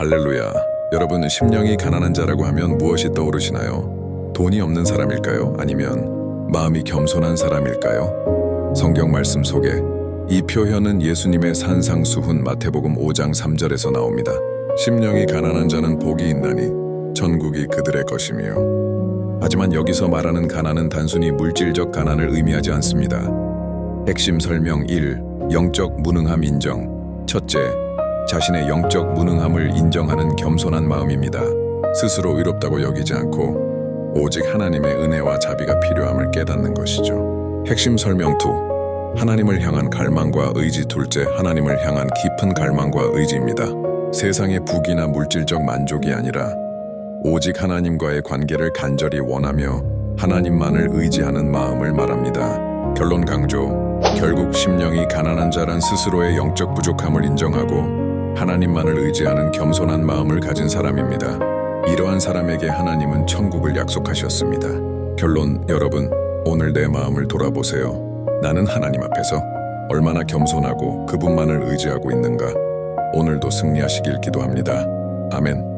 할렐루야. 여러분, 심령이 가난한 자라고 하면 무엇이 떠오르시나요? 돈이 없는 사람일까요? 아니면 마음이 겸손한 사람일까요? 성경 말씀 속에 이 표현은 예수님의 산상수훈 마태복음 5장 3절에서 나옵니다. 심령이 가난한 자는 복이 있나니 천국이 그들의 것이며 하지만 여기서 말하는 가난은 단순히 물질적 가난을 의미하지 않습니다. 핵심 설명 1. 영적 무능함 인정. 첫째, 자신의 영적 무능함을 인정하는 겸손한 마음입니다. 스스로 의롭다고 여기지 않고 오직 하나님의 은혜와 자비가 필요함을 깨닫는 것이죠. 핵심 설명 2. 하나님을 향한 갈망과 의지 둘째, 하나님을 향한 깊은 갈망과 의지입니다. 세상의 부귀나 물질적 만족이 아니라 오직 하나님과의 관계를 간절히 원하며 하나님만을 의지하는 마음을 말합니다. 결론 강조. 결국 심령이 가난한 자란 스스로의 영적 부족함을 인정하고 하나님만을 의지하는 겸손한 마음을 가진 사람입니다. 이러한 사람에게 하나님은 천국을 약속하셨습니다. 결론 여러분, 오늘 내 마음을 돌아보세요. 나는 하나님 앞에서 얼마나 겸손하고 그분만을 의지하고 있는가? 오늘도 승리하시길 기도합니다. 아멘.